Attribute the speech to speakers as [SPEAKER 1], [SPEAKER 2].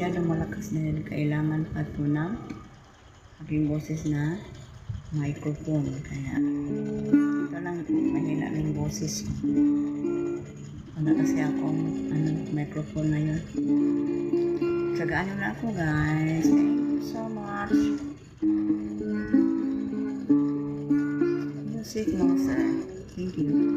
[SPEAKER 1] Masyadong malakas dahil kailangan pa ito ng aking boses na microphone. Kaya ito lang mahina ng boses ko. Wala kasi akong ano, microphone ngayon. Tsagaan nyo na ako guys. Thank you so much. Music mo sir. Thank you.